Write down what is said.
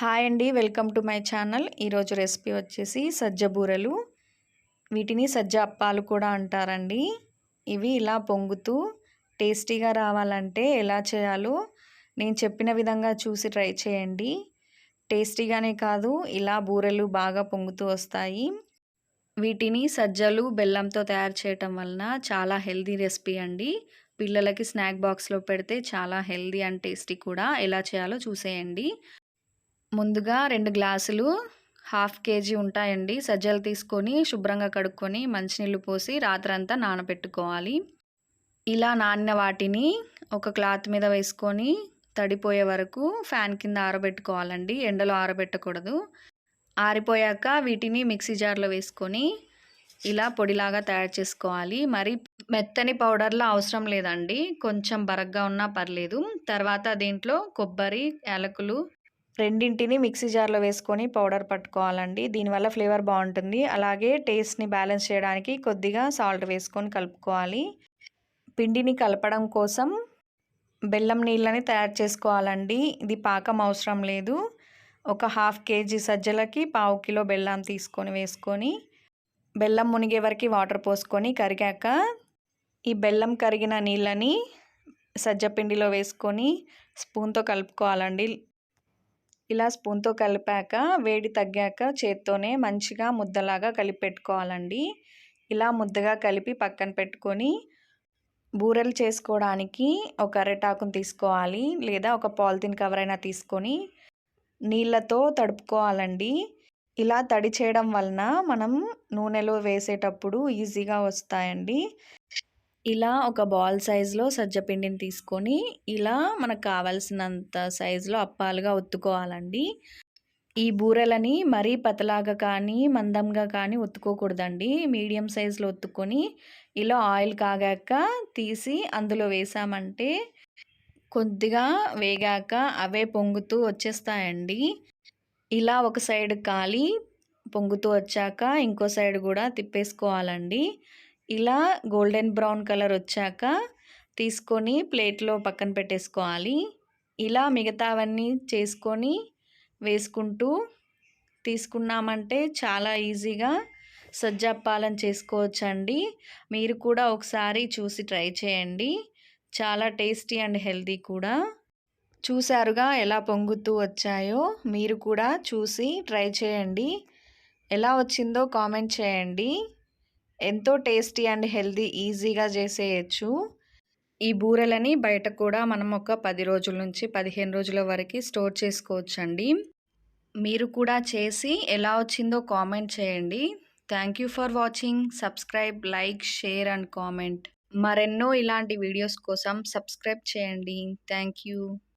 Hi అండి welcome to my channel. ఈరోజు recipe వచ్చేసి సజ్జ బూరెలు. వీటిని సజ్జ అప్పాలు కూడా అంటారండి. ఇవి ఇలా పొంగుతూ టేస్టీగా రావాలంటే ఎలా చేయాలో నేను చెప్పిన విధంగా చూసి ట్రై చేయండి. టేస్టీగానే కాదు ఇలా బూరెలు బాగా పొంగుతూ వస్తాయి. వీటిని సజ్జలు బెల్లంతో తయారు చేయటం వలన చాలా హెల్దీ రెసిపీ అండి. పిల్లలకి స్నాక్ బాక్స్లో పెడితే చాలా హెల్దీ అండ్ టేస్టీ కూడా. ఎలా చేయాలో చూసేయండి. ముందుగా రెండు గ్లాసులు హాఫ్ కేజీ ఉంటాయండి. సజ్జలు తీసుకొని శుభ్రంగా కడుక్కొని మంచినీళ్ళు పోసి రాత్రంతా నానబెట్టుకోవాలి ఇలా నానిన వాటిని ఒక క్లాత్ మీద వేసుకొని తడిపోయే వరకు ఫ్యాన్ కింద ఆరబెట్టుకోవాలండి. ఎండలో ఆరబెట్టకూడదు. ఆరిపోయాక వీటిని మిక్సీ జార్లో వేసుకొని ఇలా పొడిలాగా తయారు చేసుకోవాలి. మరి మెత్తని పౌడర్లో అవసరం లేదండి. కొంచెం బరగ్గా ఉన్నా పర్లేదు. తర్వాత దీంట్లో కొబ్బరి యాలకులు రెండింటిని మిక్సీ జార్లో వేసుకొని పౌడర్ పట్టుకోవాలండి. దీనివల్ల ఫ్లేవర్ బాగుంటుంది. అలాగే టేస్ట్ని బ్యాలెన్స్ చేయడానికి కొద్దిగా సాల్ట్ వేసుకొని కలుపుకోవాలి. పిండిని కలపడం కోసం బెల్లం నీళ్ళని తయారు చేసుకోవాలండి. ఇది పాకం అవసరం లేదు. ఒక హాఫ్ కేజీ సజ్జలకి పావు కిలో బెల్లం తీసుకొని వేసుకొని బెల్లం మునిగే వరకు వాటర్ పోసుకొని కరిగాక ఈ బెల్లం కరిగిన నీళ్ళని సజ్జ పిండిలో వేసుకొని స్పూన్తో కలుపుకోవాలండి. ఇలా స్పూన్తో కలిపాక వేడి తగ్గాక చేత్తోనే మంచిగా ముద్దలాగా కలిపి పెట్టుకోవాలండి ఇలా ముద్దగా కలిపి పక్కన పెట్టుకొని బూరెలు చేసుకోవడానికి ఒక అరటాకును తీసుకోవాలి లేదా ఒక పాలిథిన్ కవర్ అయినా తీసుకొని నీళ్ళతో తడుపుకోవాలండి. ఇలా తడి చేయడం వలన మనం నూనెలో వేసేటప్పుడు ఈజీగా వస్తాయండి. ఇలా ఒక బాల్ సైజులో సజ్జపిండిని తీసుకొని ఇలా మనకు కావాల్సినంత సైజులో అప్పాలుగా ఒత్తుకోవాలండి ఈ బూరెలని మరీ పతలాగా కానీ మందంగా కానీ ఒత్తుకోకూడదండి మీడియం సైజులో ఒత్తుకొని ఇలా ఆయిల్ కాగాక తీసి అందులో వేసామంటే కొద్దిగా వేగాక అవే పొంగుతూ వచ్చేస్తాయండి. ఇలా ఒక సైడ్ కాలి పొంగుతూ వచ్చాక ఇంకో సైడ్ కూడా తిప్పేసుకోవాలండి. ఇలా గోల్డెన్ బ్రౌన్ కలర్ వచ్చాక తీసుకొని ప్లేట్లో పక్కన పెట్టేసుకోవాలి. ఇలా మిగతావన్నీ చేసుకొని వేసుకుంటూ తీసుకున్నామంటే చాలా ఈజీగా సజ్జప్పాలను చేసుకోవచ్చండి. మీరు కూడా ఒకసారి చూసి ట్రై చేయండి. చాలా టేస్టీ అండ్ హెల్తీ కూడా. చూసారుగా ఎలా పొంగుతూ వచ్చాయో మీరు కూడా చూసి ట్రై చేయండి. ఎలా వచ్చిందో కామెంట్ చేయండి. ఎంతో టేస్టీ అండ్ హెల్దీ ఈజీగా చేసేయచ్చు. ఈ బూరెలని బయట కూడా మనం ఒక పది రోజుల నుంచి పదిహేను రోజుల వరకు స్టోర్ చేసుకోవచ్చండి. మీరు కూడా చేసి ఎలా వచ్చిందో కామెంట్ చేయండి. Thank you for watching. Subscribe like share and comment. మరెన్నో ఇలాంటి వీడియోస్ కోసం సబ్స్క్రైబ్ చేయండి. Thank you.